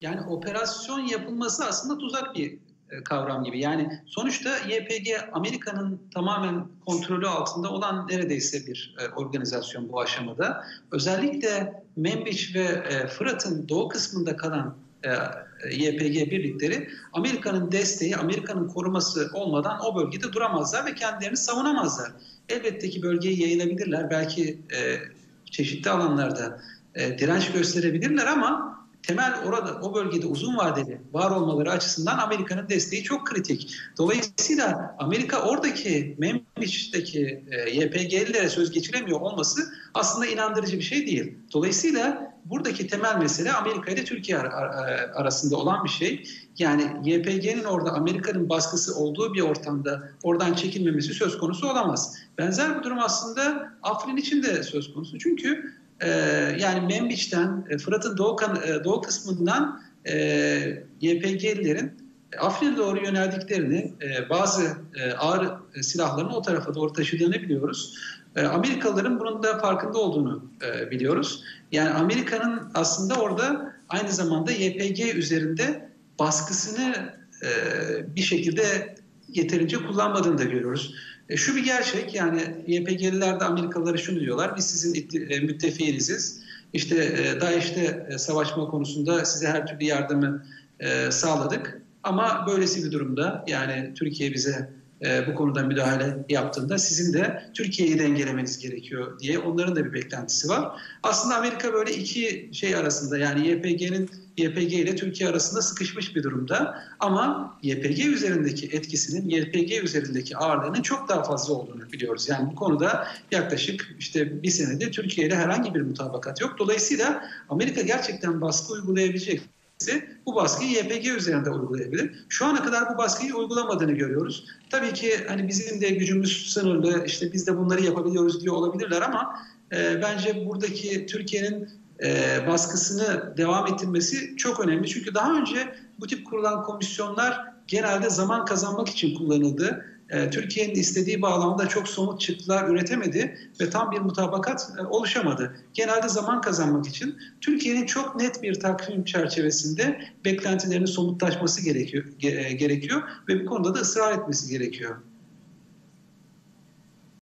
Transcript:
Yani operasyon yapılması aslında tuzak bir e, kavram gibi. Yani sonuçta YPG Amerika'nın tamamen kontrolü altında olan neredeyse bir e, organizasyon bu aşamada. Özellikle Membiç ve e, Fırat'ın doğu kısmında kalan YPG birlikleri Amerika'nın desteği, Amerika'nın koruması olmadan o bölgede duramazlar ve kendilerini savunamazlar. Elbette ki bölgeye yayılabilirler. Belki çeşitli alanlarda direnç gösterebilirler ama temel orada o bölgede uzun vadeli var olmaları açısından Amerika'nın desteği çok kritik. Dolayısıyla Amerika oradaki Membiç'teki e, YPG'lilere söz geçiremiyor olması aslında inandırıcı bir şey değil. Dolayısıyla buradaki temel mesele Amerika ile Türkiye arasında olan bir şey. Yani YPG'nin orada Amerika'nın baskısı olduğu bir ortamda oradan çekilmemesi söz konusu olamaz. Benzer bir durum aslında Afrin için de söz konusu. Çünkü e, yani Membiç'ten, e, Fırat'ın doğu, e, doğu kısmından e, YPG'lilerin Afrin'e doğru yöneldiklerini, e, bazı e, ağır silahlarını o tarafa doğru taşıdığını biliyoruz. E, Amerikalıların bunun da farkında olduğunu e, biliyoruz. Yani Amerika'nın aslında orada aynı zamanda YPG üzerinde baskısını e, bir şekilde yeterince kullanmadığını da görüyoruz. E, şu bir gerçek yani YPG'liler de Amerikalılara şunu diyorlar. Biz sizin e, müttefiğiniziz. İşte e, DAEŞ'te e, savaşma konusunda size her türlü yardımı e, sağladık. Ama böylesi bir durumda yani Türkiye bize e, bu konuda müdahale yaptığında sizin de Türkiye'yi dengelemeniz gerekiyor diye onların da bir beklentisi var. Aslında Amerika böyle iki şey arasında yani YPG'nin YPG ile Türkiye arasında sıkışmış bir durumda. Ama YPG üzerindeki etkisinin YPG üzerindeki ağırlığının çok daha fazla olduğunu biliyoruz. Yani bu konuda yaklaşık işte bir senede Türkiye ile herhangi bir mutabakat yok. Dolayısıyla Amerika gerçekten baskı uygulayabilecek bu baskıyı YPG üzerinde uygulayabilir. Şu ana kadar bu baskıyı uygulamadığını görüyoruz. Tabii ki hani bizim de gücümüz sınırlı, işte biz de bunları yapabiliyoruz diyor olabilirler ama e, bence buradaki Türkiye'nin e, baskısını devam ettirmesi çok önemli. Çünkü daha önce bu tip kurulan komisyonlar genelde zaman kazanmak için kullanıldı. E, Türkiye'nin istediği bağlamda çok somut çıktılar üretemedi ve tam bir mutabakat e, oluşamadı. Genelde zaman kazanmak için Türkiye'nin çok net bir takvim çerçevesinde beklentilerinin somutlaşması gerekiyor, ge, e, gerekiyor ve bu konuda da ısrar etmesi gerekiyor.